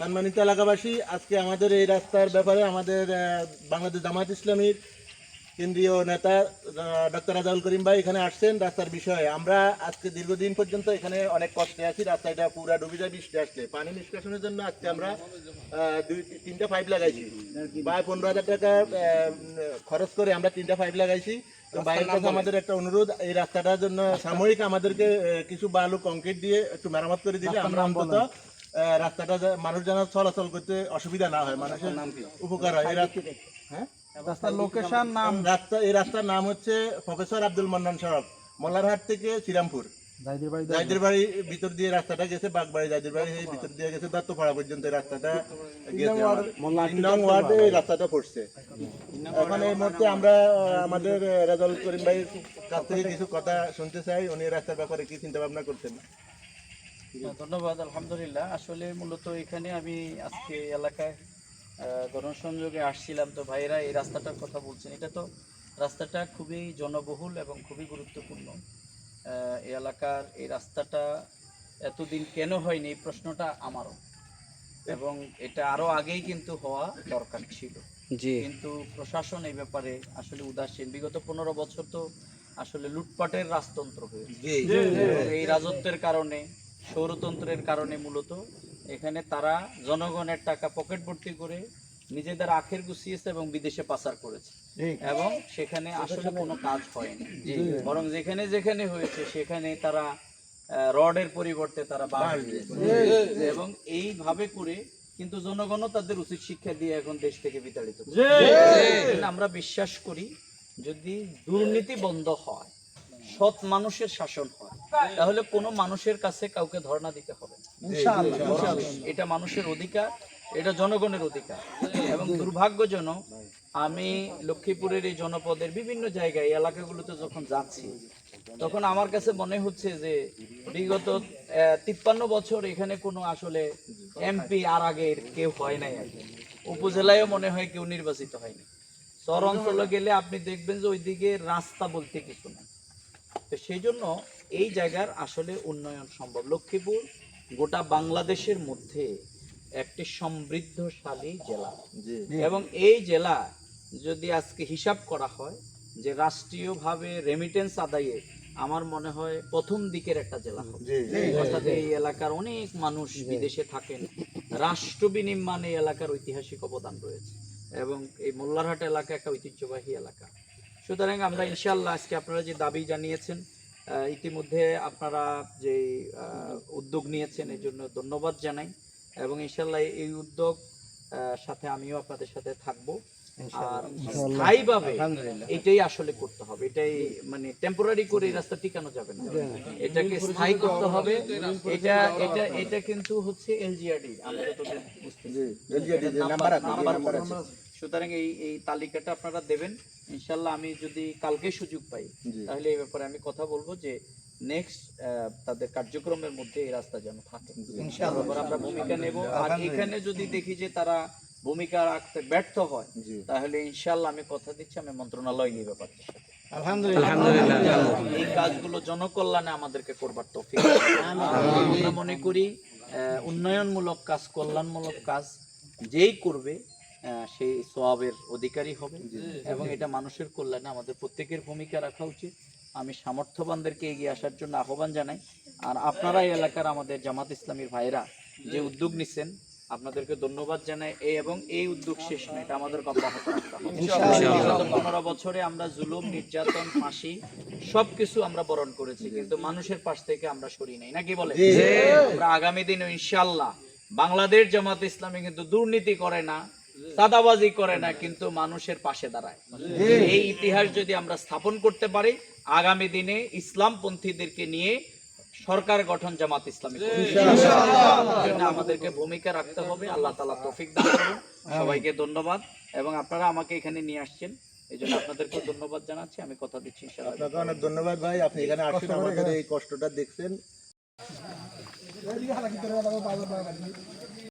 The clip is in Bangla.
সম্মানিত এলাকাবাসী আজকে আমাদের এই রাস্তার ব্যাপারে আমাদের বাংলাদেশ জামাত ইসলামীর কেন্দ্রীয় নেতা ডক্টর রাজাউল করিম ভাই এখানে আসছেন রাস্তার বিষয়ে। আমরা আজকে দীর্ঘদিন পর্যন্ত এখানে অনেক কষ্টে আছি রাস্তাটা পুরা ডুবে যায় বৃষ্টি আসলে পানি নিষ্কাশনের জন্য আজকে আমরা দুই তিনটা পাইপ লাগাইছি। প্রায় পনেরো হাজার টাকা খরচ করে আমরা তিনটা পাইপ লাগাইছি। তো বাইরের কাছে আমাদের একটা অনুরোধ এই রাস্তাটার জন্য সাময়িক আমাদেরকে কিছু বালু কংক্রিট দিয়ে একটু মেরামত করে দিলে আমরা অন্তত রাস্তাটা মানুষ যেন চলাচল করতে অসুবিধা না হয় মানুষের উপকার হয়। এই রাস্তা হ্যাঁ? রাস্তার লোকেশন নাম? রাস্তা এই রাস্তার নাম হচ্ছে প্রফেসর আব্দুল মান্নান সড়ক মল্লারহাট থেকে শ্রীরামপুর। জাইদের বাড়ি ভিতর দিয়ে রাস্তাটা গেছে বাগবাড়ি জাইদের বাড়ি এই ভিতর দিয়ে গেছে দত্তপাড়া পর্যন্ত রাস্তাটা গেছে নং ওয়ার্ডে এই রাস্তাটা পড়ছে। এখন এই মুহূর্তে আমরা আমাদের আহ, করিম ভাইয়ের কাছ থেকে কিছু কথা শুনতে চাই। উনি রাস্তার ব্যাপারে কি চিন্তা ভাবনা করছেন? ধন্যবাদ আলহামদুলিল্লাহ। আসলে মূলত এখানে আমি আজকে এলাকায় গণসংযোগে আসছিলাম। তো ভাইয়েরা এই রাস্তাটার কথা বলছেন। এটা তো রাস্তাটা খুবই জনবহুল এবং খুবই গুরুত্বপূর্ণ। এই এলাকার এই রাস্তাটা এতদিন কেন হয়নি এই প্রশ্নটা আমারও। এবং এটা আরও আগেই কিন্তু হওয়া দরকার ছিল। কিন্তু প্রশাসন এই ব্যাপারে আসলে উদাসীন। বিগত পনেরো বছর তো আসলে লুটপাটের রাজতন্ত্র হয়েছে। এই রাজত্বের কারণে সৌরতন্ত্রের কারণে মূলত এখানে তারা জনগণের টাকা পকেট ভর্তি করে নিজেদের আখের গুছিয়েছে এবং বিদেশে পাচার করেছে। এবং সেখানে আসলে কোনো কাজ হয়নি। বরং যেখানে যেখানে হয়েছে সেখানে তারা রডের পরিবর্তে তারা দিয়েছে। এবং এইভাবে করে কিন্তু জনগণও তাদের উচিত শিক্ষা দিয়ে এখন দেশ থেকে বিতাড়িত আমরা বিশ্বাস করি যদি দুর্নীতি বন্ধ হয় সৎ মানুষের শাসন হয়। তাহলে কোনো মানুষের কাছে কাউকে ধর্ণা দিতে হবে এটা মানুষের অধিকার এটা জনগণের অধিকার। এবং দুর্ভাগ্যজনক আমি লক্ষ্মীপুরের এই জনপদের বিভিন্ন জায়গায় এলাকাগুলোতে যখন যাচ্ছি তখন আমার কাছে মনে হচ্ছে যে বিগত তিপ্পান্ন বছর এখানে কোনো আসলে এমপি আর আগের কেউ হয় নাই আগে উপজেলায়ও মনে হয় কেউ নির্বাচিত হয়নি। শহর অঞ্চলে গেলে আপনি দেখবেন যে ওইদিকে রাস্তা বলতে কিছু নেই। তো সেই জন্য এই জায়গার আসলে উন্নয়ন সম্ভব। লক্ষ্মীপুর গোটা বাংলাদেশের মধ্যে একটি সমৃদ্ধশালী জেলা। এবং এই জেলা যদি আজকে হিসাব করা হয় যে রাষ্ট্রীয়ভাবে রেমিটেন্স আদায়ে আমার মনে হয় প্রথম দিকের একটা জেলা অর্থাৎ এই এলাকার অনেক মানুষ বিদেশে থাকেন। রাষ্ট্র বিনির্মাণে এই এলাকার ঐতিহাসিক অবদান রয়েছে। এবং এই মোল্লারহাট এলাকা একটা ঐতিহ্যবাহী এলাকা। সুতরাং আমরা ইনশাল্লাহ আজকে আপনারা যে দাবি জানিয়েছেন ইতিমধ্যে আপনারা যে আহ, উদ্যোগ নিয়েছেন এই জন্য ধন্যবাদ জানাই এবং ইনশাল্লাহ এই উদ্যোগ সাথে আমিও আপনাদের সাথে থাকব। আর স্থায়ীভাবে এটাই আসলে করতে হবে এটাই মানে টেম্পোরারি করে এই রাস্তা টিকানো যাবে না। এটাকে স্থায়ী করতে হবে। এটা এটা এটা কিন্তু হচ্ছে এলজিআরডি আমরা LGRD যে নাম্বার। সুতরাং এই এই তালিকাটা আপনারা দেবেন। ইনশাল্লাহ আমি যদি কালকে সুযোগ পাই তাহলে এই ব্যাপারে আমি কথা বলব যে নেক্সট তাদের কার্যক্রমের মধ্যে এই রাস্তা যেন থাকে। ইনশাআল্লাহ আমরা ভূমিকা নেব। আর এখানে যদি দেখি যে তারা ভূমিকা রাখতে ব্যর্থ হয় তাহলে ইনশাআল্লাহ আমি কথা দিচ্ছি আমি মন্ত্রণালয় নিয়ে ব্যাপারটা আলহামদুলিল্লাহ। এই কাজগুলো জনকল্যাণে আমাদেরকে করবার তৌফিক আমরা মনে করি আহ, উন্নয়নমূলক কাজ কল্যাণমূলক কাজ যেই করবে সেই সোয়াবের অধিকারী হবে এবং এটা মানুষের কল্যাণে আমাদের প্রত্যেকের ভূমিকা রাখা উচিত। আমি সামর্থ্যবানদেরকে এগিয়ে আসার জন্য আহ্বান জানাই। আর আপনারা এই এলাকার আমাদের জামাত ইসলামীর ভাইরা যে উদ্যোগ নিচ্ছেন আপনাদেরকে ধন্যবাদ জানাই। এই এবং এই উদ্যোগ শেষ নয় এটা আমাদের অব্যাহত পনেরো বছরে আমরা জুলুম নির্যাতন ফাঁসি সবকিছু আমরা বরণ করেছি কিন্তু মানুষের পাশ থেকে আমরা সরি নাই। নাকি বলে আমরা আগামী দিনে ইনশাল্লাহ বাংলাদেশ জামাত ইসলামী কিন্তু দুর্নীতি করে না। চাঁদাবাজি করে না কিন্তু মানুষের পাশে দাঁড়ায়। এই ইতিহাস যদি আমরা স্থাপন করতে পারি আগামী দিনে ইসলামপন্থীদেরকে নিয়ে সরকার গঠন জামাত ইসলামী জন্য আমাদেরকে ভূমিকা রাখতে হবে। আল্লাহ তালা তৌফিক দান করুন। সবাইকে ধন্যবাদ। এবং আপনারা আমাকে এখানে নিয়ে আসছেন। এই জন্য আপনাদেরকে ধন্যবাদ জানাচ্ছি। আমি কথা দিচ্ছি আপনাকে অনেক ধন্যবাদ ভাই। আপনি এখানে আসছেন আমাদের এই কষ্টটা দেখছেন।